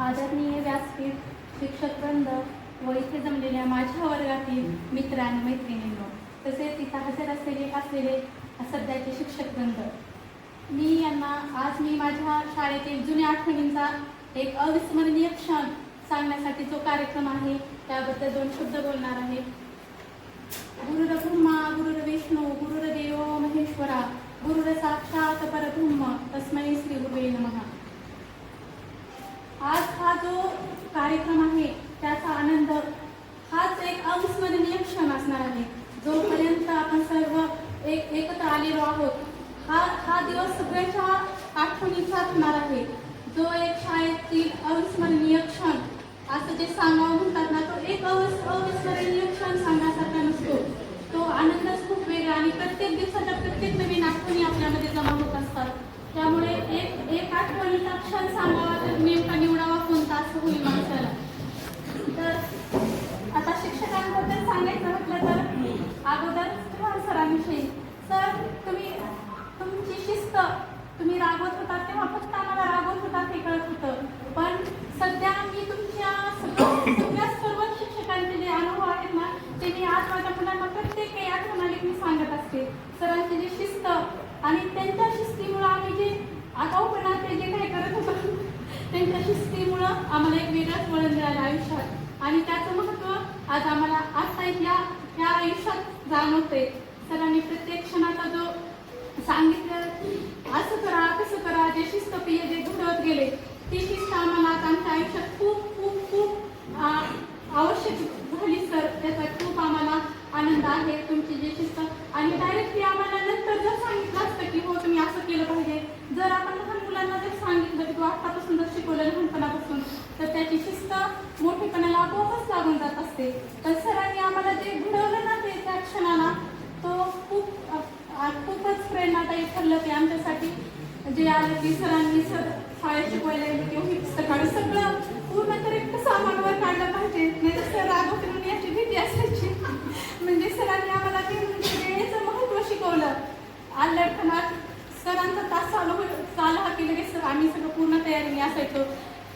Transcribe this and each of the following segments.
आदरणीय व्यासपीठ शिक्षक वृंद व इथे जमलेल्या माझ्या वर्गातील मित्र आणि मैत्रिणींनो तसेच इथं हजर असलेले असलेले सध्याचे शिक्षक वृंद मी यांना आज मी माझ्या शाळेतील जुन्या आठवणींचा एक अविस्मरणीय क्षण सांगण्यासाठी जो कार्यक्रम आहे त्याबद्दल दोन शब्द बोलणार आहे. गुरुर ब्रह्मा गुरुर विष्णू गुरुर देव महेश्वरा गुरुर साक्षात परब्रह्म तस्मै श्री गुरुवे नमः. हा जो कार्यक्रम आहे त्याचा आनंद हाच एक अविस्मरणीय क्षण असणार आहे. जोपर्यंत आपण सर्व एक एकत्र आलेलो आहोत हा हा दिवस सगळ्यांच्या आठवणीचा होणार आहे. जो एक शाळेतील अविस्मरणीय क्षण असं जे सांगावं म्हणतात ना तो एक अविस्मरणीय क्षण सांगण्यासारखा नसतो तो आनंदच खूप वेगळा आणि प्रत्येक दिवसाच्या प्रत्येक नवीन आठवणी आपल्यामध्ये जमा होत असतात त्यामुळे एक एक आठवणीचा क्षण सांगावा तर नेमका निवडावा कोणता असं होईल माणसाला तर आता शिक्षकांबद्दल सांगायचं म्हटलं तर अगोदर चव्हाण सरांविषयी सर तुम्ही तुमची शिस्त तुम्ही रागवत होता तेव्हा फक्त आम्हाला रागवत होता हे कळत होतं पण सध्या मी तुमच्या सगळ्या सगळ्या सर्व शिक्षकांचे जे अनुभव आहेत ना ते मी आज माझ्या मुलांना प्रत्येक काही आठवण आली की मी सांगत असते सरांची जी शिस्त आणि त्यांच्या शिस्तीमुळं आम्ही जे आगाऊपणा ते जे काही करत होतो त्यांच्या शिस्तीमुळं आम्हाला एक वेगळंच वळण मिळालं आयुष्यात. आणि त्याचं महत्त्व आज आम्हाला आता या या आयुष्यात जाणवते सरांनी प्रत्येक क्षणाचा जो सांगितलं असं करा कसं करा जे शिस्तप्रिय जे घडवत गेले ती शिस्त आम्हाला आज आमच्या आयुष्यात खूप खूप खूप आवश्यक झाली सर. त्याचा खूप आम्हाला आनंद आहे तुमची जी शिस्त. आणि डायरेक्टली आम्हाला नंतर जर सांगितलं असतं की हो तुम्ही असं केलं पाहिजे जर आपण लहान मुलांना जर सांगितलं की तू आत्तापासून जर शिकवलं लहानपणापासून तर त्याची शिस्त मोठेपणाला आपोआपच लागून जात असते तर सरांनी आम्हाला जे घडवलं ना ते त्या क्षणाला तो खूप अ, आ, खूपच प्रेरणादायी ठरलं ते आमच्यासाठी जे आलं की सरांनी सर शाळेत शिकवायला गेले किंवा ही पुस्तकाने सगळं पूर्ण तर सामानवर काढलं पाहिजे. नाही तर सर रागवते म्हणून याची भीती असायची. म्हणजे सरांनी आम्हाला ते म्हणजे वेळेचं महत्त्व शिकवलं. आल्याठणात सरांचा तास चालू होईल चालला की लगेच सर आम्ही सगळं पूर्ण तयारीने असायचो.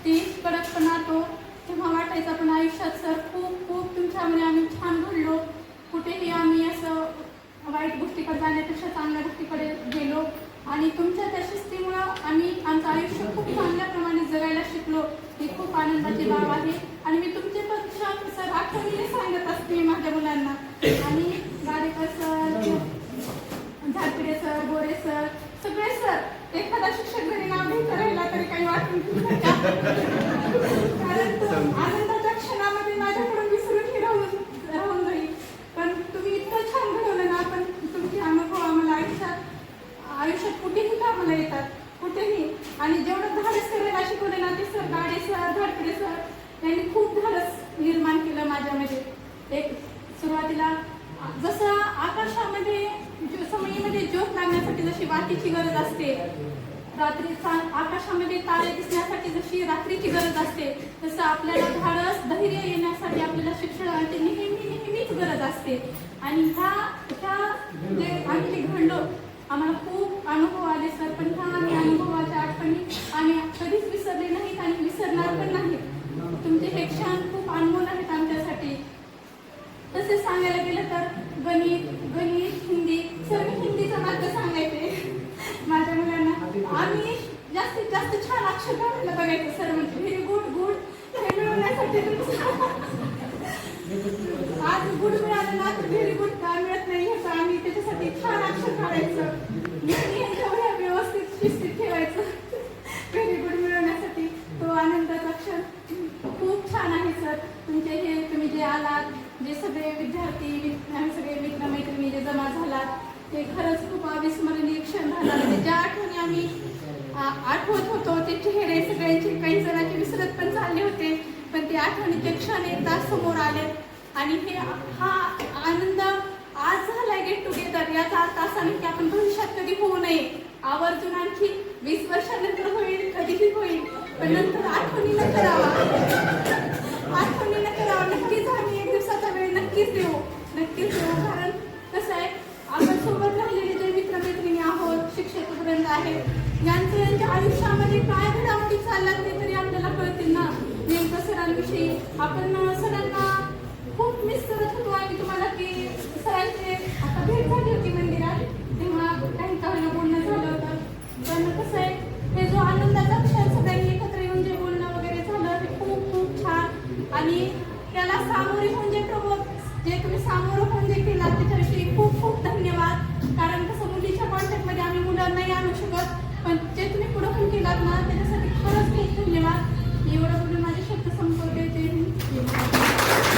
ती कडकपणा तो तेव्हा वाटायचा पण आयुष्यात सर खूप खूप तुमच्यामुळे आम्ही छान घडलो. कुठेही आम्ही असं वाईट गोष्टीकडे जाण्यापेक्षा चांगल्या गोष्टीकडे गेलो. आणि तुमच्या त्या शिस्तीमुळं आम्ही आमचं आयुष्य खूप चांगल्या प्रमाणे जगायला शिकलो. ही खूप आनंदाची बाब आहे. आणि मी तुमचे पण सर आठवणीने सांगत असते माझ्या मुलांना. आणि Gadekar sir Zakade sir Gore sir सगळे सर एखादा शिक्षक घरी नाव घ्यायचं राहिला तरी काही वाटत नाही. कारण तो आनंदाच्या क्षणामध्ये माझ्याकडून विसरून ही राहून राहून जाईल पण तुम्ही इतकं छान घडवलं ना पण तुमचे अनुभव आम्हाला आयुष्यात आयुष्यात कुठेही कामाला येतात कुठेही आणि जेवढं धाडस करायला शिकवलं ना ते sir Gade sir Dhadkade sir यांनी खूप धाडस निर्माण केलं माझ्यामध्ये एक सुरुवातीला जसं आकाशामध्ये ज्यो- समयीमध्ये ज्योत रात्रीची गरज असते. रात्री आकाशामध्ये तारे दिसण्यासाठी जशी रात्रीची गरज असते तसं आपल्याला धाडस धैर्य येण्यासाठी आपल्याला शिक्षणाची नेहमी नेहमीच गरज असते. आणि ह्या ह्या जे आम्ही घंडो आम्हाला खूप अनुभव आले सर पण ह्या आम्ही अनुभवाच्या आठवणी आम्ही कधीच विसरले नाहीत आणि विसरणार पण नाहीत. तुमचे हे क्षण खूप अनमोल आहेत आमच्यासाठी. तसेच सांगायला गेलं तर गणित गणित हिंदी सर मी हिंदीचा मार्ग सांगायचे माझ्या मुलांना आम्ही जास्तीत जास्त छान अक्षर काढायला बघायचं सर म्हणजे व्हेरी गुड गुड हे मिळवण्यासाठी आज गुड मिळालं ना तर व्हेरी गुड का मिळत नाही ह्याचं आम्ही त्याच्यासाठी छान अक्षर काढायचं नेहमी व्यवस्थित शिस्तीत ठेवायचं व्हेरी गुड मिळवण्यासाठी तो आनंदाचा अक्षर खूप छान आहे सर तुमचे हे तुम्ही जे आलात जे सगळे विद्यार्थी आम्ही सगळे मित्रमैत्रिणी जे जमा झालात ते खरंच खूप अविस्मरणीय क्षण झाला म्हणजे ज्या आठवणी आम्ही आठवत होतो ते चेहरे सगळ्यांचे काही जणांचे विसरत पण चालले होते. पण ते आठवणीचे क्षण एकदा समोर आले. आणि हे हा आनंद आज झाला गेट टुगेदर याचा अर्थ असा नाही की आपण भविष्यात कधी होऊ नये. आवर्जून आणखी वीस वर्षानंतर होईल कधीही होईल. पण नंतर आठवणीनं करावा. आठवणीनं करावा. नक्कीच आम्ही एक दिवसाचा वेळ नक्कीच देऊ. नक्कीच देऊ. कारण कसं आहे आपण सोबत राहिलेले जे मित्रमैत्रिणी आहोत शिक्षक वृंद आहेत यांचं यांच्या आयुष्यामध्ये काय घडामोडी चालल्यात ते तरी आपल्याला कळतील ना. नेमकं सरांविषयी आपण सरांना खूप मिस करत होतो आणि तुम्हाला की सरांचे आता भेट झाली होती मंदिरात तेव्हा काही काही बोलणं झालं होतं. पण कसं आहे हे जो आनंदाचा क्षण सगळ्यांनी एकत्र येऊन जे बोलणं वगैरे झालं ते खूप खूप छान. आणि त्याला सामोरे म्हणजे जे प्रबोध जे तुम्ही सामोरं म्हणजे जे केलात त्याच्याविषयी खूप खूप धन्यवाद कारण कसं मुलीच्या कॉन्टॅक्टमध्ये आम्ही मुलं नाही आणू शकत पण जे तुम्ही पुढं पण केलात ना त्याच्यासाठी खरंच खूप धन्यवाद. एवढं तुम्ही माझे शब्द संपवले ते